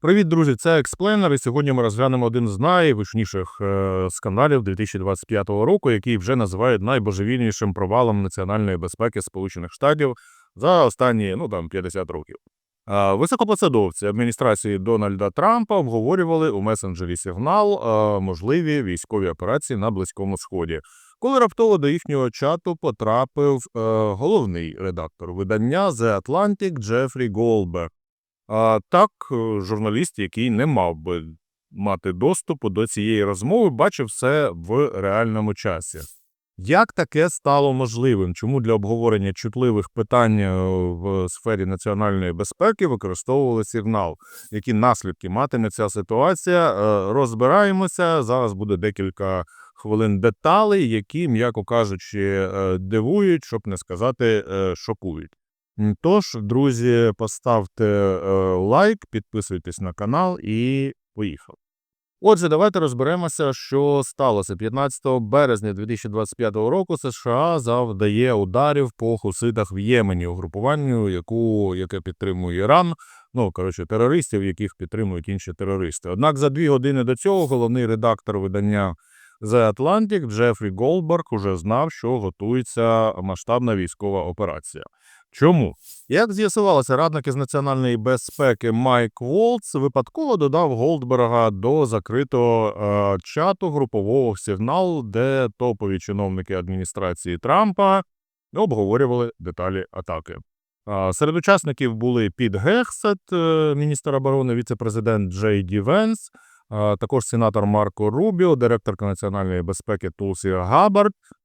Привіт, друзі! Це Експлейнер. І сьогодні ми розглянемо один з найвичніших е, скандалів 2025 року, який вже називають найбожевільнішим провалом національної безпеки Сполучених Штатів за останні ну там 50 років. Е, Високопосадовці адміністрації Дональда Трампа обговорювали у месенджері сигнал е, можливі військові операції на Близькому Сході. Коли раптово до їхнього чату потрапив головний редактор видання The Atlantic Джефрі Голберг. А так, е, журналіст, який не мав би мати доступу до цієї розмови, бачив все в реальному часі. Як таке стало можливим? Чому для обговорення чутливих питань е, в сфері національної безпеки використовували сигнал? Які наслідки матиме ця ситуація? Е, Розбираємося. Зараз буде декілька хвилин деталей, які, м'яко кажучи, дивують, щоб не сказати шокують. Тож, друзі, поставте е, лайк, підписуйтесь на канал і поїхали. Отже, давайте розберемося, що сталося 15 березня 2025 року. США завдає ударів по хуситах в Ємені, угрупуванню, яку яке підтримує Іран. Ну коротше, терористів, яких підтримують інші терористи. Однак за дві години до цього головний редактор видання The Atlantic Джефрі Голдберг уже знав, що готується масштабна військова операція. Чому? Як з'ясувалося, радник із національної безпеки Майк Волц випадково додав Голдберга до закритого е, чату групового сигнал, де топові чиновники адміністрації Трампа обговорювали деталі атаки. А, Серед учасників були Піт Гексет, е, міністр оборони, віце-президент Джей Ді Венс, а, також сенатор Марко Рубіо, директорка національної безпеки Тулсі Габбард, а,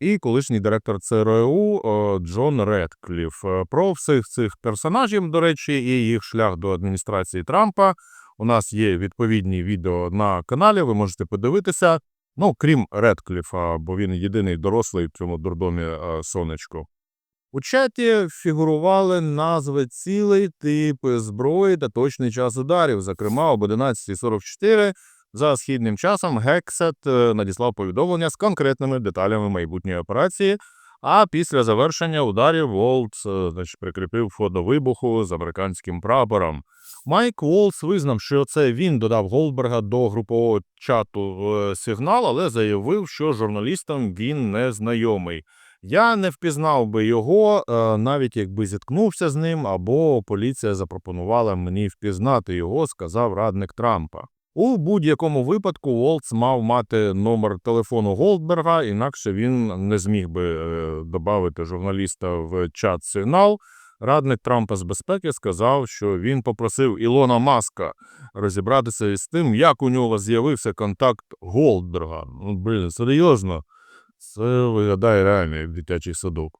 і колишній директор ЦРУ Джон Редкліф. Е, Про всіх цих персонажів, до речі, і їх шлях до адміністрації Трампа. У нас є відповідні відео на каналі, ви можете подивитися. Ну, крім Редкліфа, бо він єдиний дорослий в цьому дурдомі е, сонечко. У чаті фігурували назви цілей, типи зброї та точний час ударів. Зокрема, об 11.44 за східним часом Гексет е, надіслав повідомлення з конкретними деталями майбутньої операції. А після завершення ударів Волтс е, значить, прикріпив фото вибуху з американським прапором. Майк Волтс визнав, що це він додав Голдберга до групового чату е, сигнал, але заявив, що журналістам він не знайомий. Я не впізнав би його, навіть якби зіткнувся з ним, або поліція запропонувала мені впізнати його, сказав радник Трампа. У будь-якому випадку Волтс мав мати номер телефону Голдберга, інакше він не зміг би е, додати журналіста в чат сигнал. Радник Трампа з безпеки сказав, що він попросив Ілона Маска розібратися із тим, як у нього з'явився контакт Голдберга. Ну, блін, серйозно. Це виглядає реально як дитячий садок.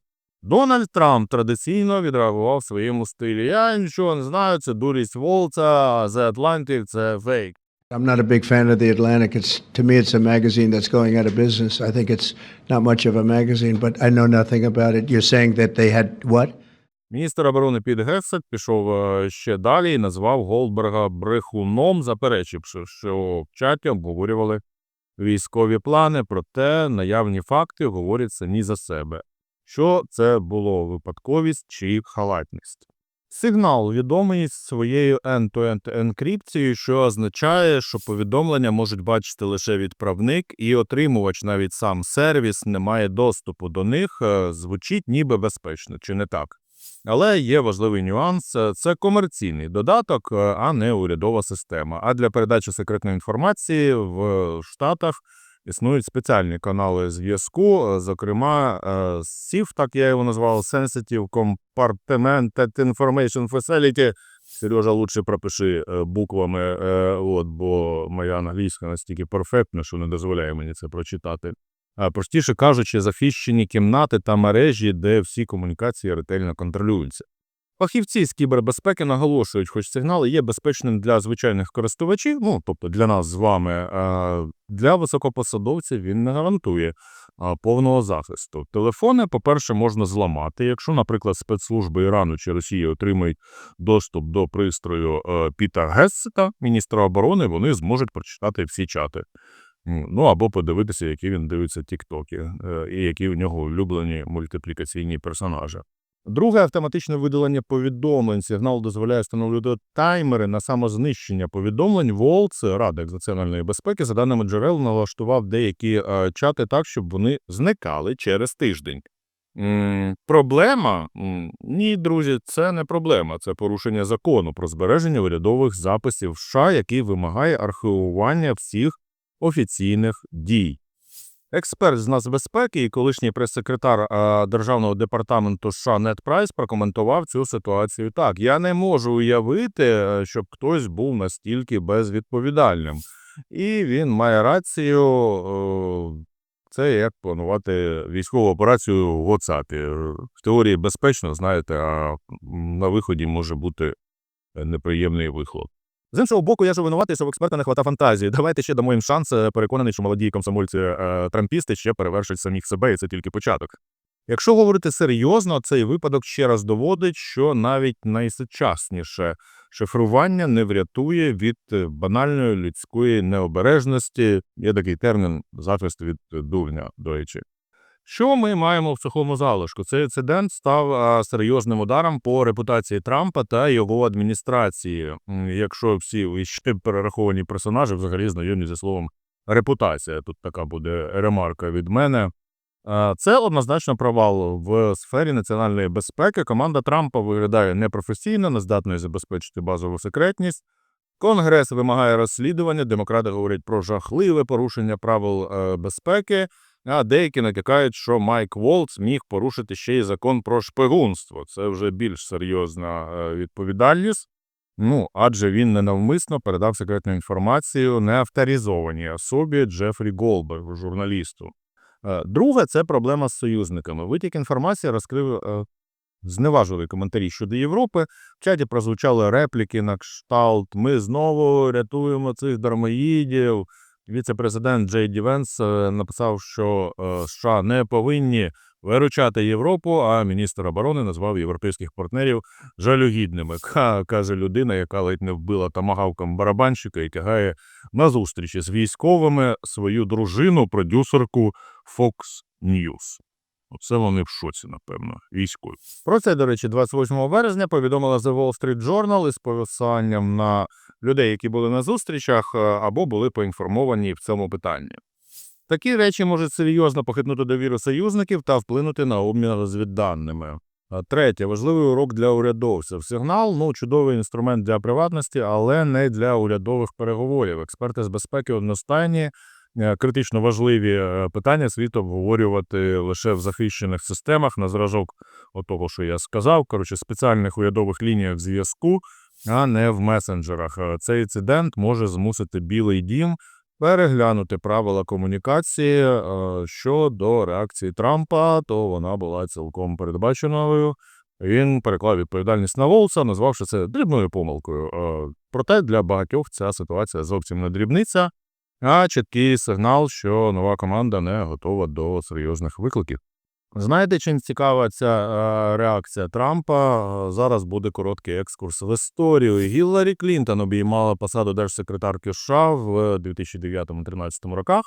Дональд Трамп традиційно відреагував в своєму стилі. Я нічого не знаю, це дурість Волца, а The Atlantic – це фейк. I'm not a big fan of the Atlantic. It's to me, it's a magazine that's going out of business. I think it's not much of a magazine, but I know nothing about it. You're saying that they had what? Міністр оборони Піт Гексет пішов е, ще далі і назвав Голдберга брехуном, заперечивши, що в чаті обговорювали військові плани, проте наявні факти говорять самі за себе. Що це було випадковість чи халатність? Сигнал відомий своєю end-to-end енкрипцією, що означає, що повідомлення можуть бачити лише відправник, і отримувач, навіть сам сервіс, не має доступу до них, е, звучить ніби безпечно, чи не так? Але є важливий нюанс: е, це комерційний додаток, е, а не урядова система. А для передачі секретної інформації в Штатах існують спеціальні канали зв'язку, е, зокрема, е, SIF, так я його назвав, Sensitive Compartmented Information Facility. Сережа, лучше пропиши е, буквами, от, бо моя англійська настільки перфектна, що не дозволяє мені це прочитати. Простіше кажучи, захищені кімнати та мережі, де всі комунікації ретельно контролюються. Фахівці з кібербезпеки наголошують, хоч сигнал є безпечним для звичайних користувачів, ну тобто для нас з вами, для високопосадовців він не гарантує повного захисту. Телефони, по-перше, можна зламати. Якщо, наприклад, спецслужби Ірану чи Росії отримають доступ до пристрою е, Піта Гессета, міністра оборони, вони зможуть прочитати всі чати. Ну або подивитися, які він дивиться тіктоки, е, і які в нього улюблені мультиплікаційні персонажі. Друге автоматичне видалення повідомлень. Сигнал дозволяє встановлювати таймери на самознищення повідомлень. Волц, Рада національної безпеки, за даними джерел, налаштував деякі е, чати так, щоб вони зникали через тиждень. Проблема? Ні, друзі, це не проблема. Це порушення закону про збереження урядових записів США, який вимагає архівування всіх офіційних дій. Експерт з нацбезпеки і колишній прес-секретар Державного департаменту США Нед Прайс прокоментував цю ситуацію так: я не можу уявити, е, щоб хтось був настільки безвідповідальним. І він має рацію. Це як планувати військову операцію в WhatsApp. Е, В теорії безпечно, знаєте, а на виході може бути е, неприємний вихлоп. З іншого боку, я ж винуватий, що в експерта не хвата фантазії. Давайте ще дамо їм шанс. е, Переконаний, що молоді комсомольці е, трампісти ще перевершать самих себе, і це тільки початок. Якщо говорити серйозно, цей випадок ще раз доводить, що навіть найсучасніше шифрування не врятує від е, банальної людської необережності. Є такий термін захист від дурня, до речі. Що ми маємо в сухому залишку? Цей інцидент став серйозним ударом по репутації Трампа та його адміністрації. Якщо всі іще перераховані персонажі взагалі знайомі зі словом репутація, тут така буде ремарка від мене. Це однозначно провал в сфері національної безпеки. Команда Трампа виглядає непрофесійно, не здатною забезпечити базову секретність. Конгрес вимагає розслідування. Демократи говорять про жахливе порушення правил е, безпеки. А деякі натякають, що Майк Волц міг порушити ще й закон про шпигунство. Це вже більш серйозна е, відповідальність. Ну, адже він ненавмисно передав секретну інформацію неавторизованій особі Джефрі Голбергу, журналісту. Е, Друге, це проблема з союзниками. Витік інформації розкрив е, зневажливі коментарі щодо Європи. В чаті прозвучали репліки на кшталт Ми знову рятуємо цих дармоїдів. Віце-президент Джей Ді Венс е, написав, що е, США не повинні виручати Європу, а міністр оборони назвав європейських партнерів жалюгідними. Ка, каже людина, яка ледь не вбила тамагавком барабанщика і тягає на зустрічі з військовими свою дружину, продюсерку Fox News. Оце вони в шоці, напевно, військові. Про це, до речі, 28 березня повідомила The Wall Street Journal із посиланням на людей, які були на зустрічах е, або були поінформовані в цьому питанні. Такі речі можуть серйозно похитнути довіру союзників та вплинути на обмін розвідданими. Третє важливий урок для урядовців. Сигнал ну чудовий інструмент для приватності, але не для урядових переговорів. Експерти з безпеки одностайні. Е, Критично важливі е, питання слід обговорювати лише в захищених системах на зразок того, що я сказав. Коротше, спеціальних урядових лініях зв'язку, а не в месенджерах. Е, Цей інцидент може змусити Білий Дім переглянути правила комунікації щодо реакції Трампа, то вона була цілком передбаченою. Він переклав відповідальність на Волса, назвавши це дрібною помилкою. Проте для багатьох ця ситуація зовсім не дрібниця, а чіткий сигнал, що нова команда не готова до серйозних викликів. Знаєте, чим цікава ця е, реакція Трампа? Зараз буде короткий екскурс в історію. Гілларі Клінтон обіймала посаду держсекретарки США в 2009-2013 роках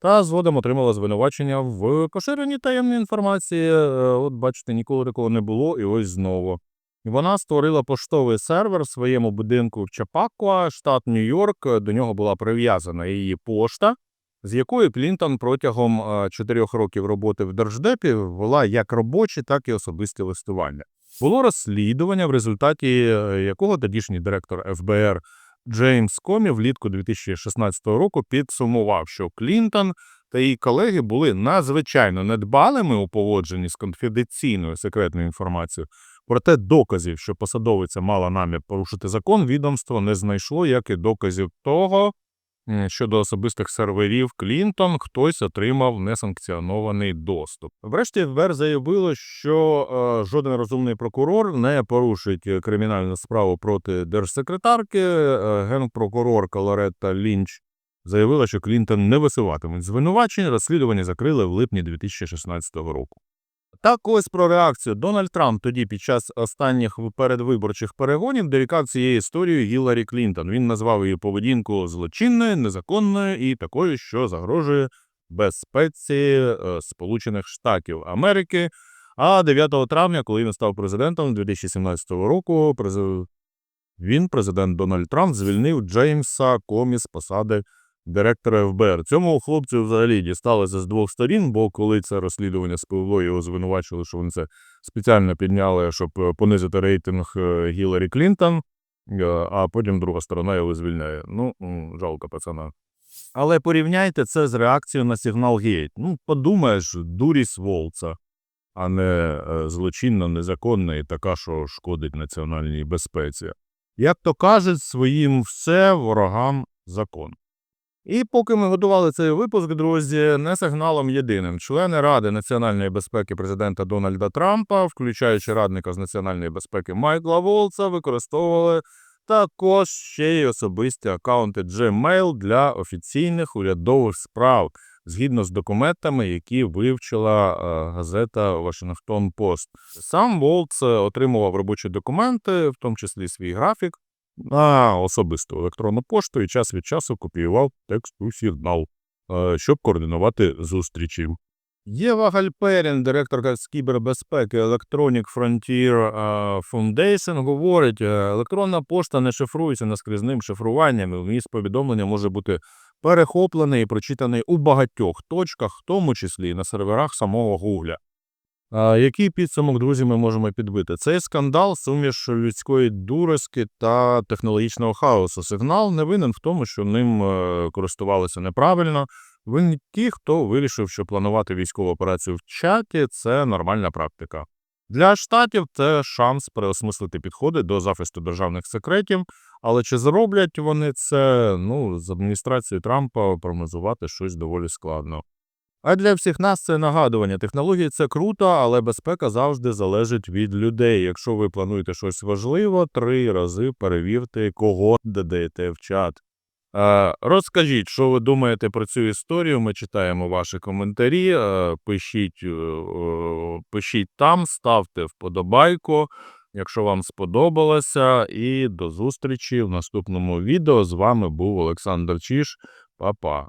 та згодом отримала звинувачення в поширенні таємної інформації. Е, От бачите, ніколи такого не було, і ось знову. Вона створила поштовий сервер в своєму будинку в Чапакуа, штат Нью-Йорк. До нього була прив'язана її пошта, з якою Клінтон протягом е, чотирьох років роботи в Держдепі вела як робочі, так і особисті листування. Було розслідування, в результаті е, якого тодішній директор ФБР Джеймс Комі влітку 2016 року підсумував, що Клінтон та її колеги були надзвичайно недбалими у поводженні з конфіденційною секретною інформацією. Проте доказів, що посадовиця мала намір порушити закон, відомство не знайшло, як і доказів того, що до особистих серверів Клінтон хтось отримав несанкціонований доступ. Врешті ФБР заявило, що е, жоден розумний прокурор не порушить кримінальну справу проти держсекретарки. Е, генпрокурорка Лоретта Лінч заявила, що Клінтон не висуватимуть звинувачень. Розслідування закрили в липні 2016 року. Так ось про реакцію. Дональд Трамп тоді під час останніх передвиборчих перегонів дорікав цією історією Гіларі Клінтон. Він назвав її поведінку злочинною, незаконною і такою, що загрожує безпеці е, Сполучених Штатів Америки. А 9 травня, коли він став президентом 2017 року, він, президент Дональд Трамп, звільнив Джеймса Комі з посади директора ФБР. Цьому хлопцю взагалі дісталося з двох сторін, бо коли це розслідування спливло, його звинувачили, що вони це спеціально підняли, щоб е, понизити рейтинг е, Гіларі Клінтон, е, а потім друга сторона його звільняє. Ну, жалко пацана. Але порівняйте це з реакцією на сигнал Гейт. Ну, подумаєш, дурість Волца, а не злочинна, незаконна і така, що шкодить національній безпеці. Як то кажуть, своїм все ворогам закон. І поки ми готували цей випуск, друзі, не сигналом єдиним. Члени Ради національної безпеки президента Дональда Трампа, включаючи радника з національної безпеки Майкла Волца, використовували також ще й особисті акаунти Gmail для офіційних урядових справ, згідно з документами, які вивчила е, газета Washington Post. Сам Волц е, отримував робочі документи, в тому числі свій графік, на особисту електронну пошту і час від часу копіював текст у сигнал, е, щоб координувати зустрічі. Єва Гальперін, директорка з кібербезпеки Electronic Frontier е, Foundation, говорить, е, електронна пошта не шифрується наскрізним шифруванням, і вміст повідомлення може бути перехоплений і прочитаний у багатьох точках, в тому числі і на серверах самого Гугля. Який підсумок, друзі, ми можемо підбити? Цей скандал суміш людської дурості та технологічного хаосу. Сигнал не винен в тому, що ним е, користувалися неправильно. Винні ті, хто вирішив, що планувати військову операцію в чаті це нормальна практика. Для штатів це шанс переосмислити підходи до захисту державних секретів, але чи зроблять вони це? Ну, з адміністрацією Трампа прогнозувати щось доволі складно. А для всіх нас це нагадування. Технології це круто, але безпека завжди залежить від людей. Якщо ви плануєте щось важливе, три рази перевірте, кого додаєте в чат. Е, розкажіть, що ви думаєте про цю історію. Ми читаємо ваші коментарі. Е, пишіть, е, пишіть там, ставте вподобайку, якщо вам сподобалося. І до зустрічі в наступному відео. З вами був Олександр Чіш. Па-па.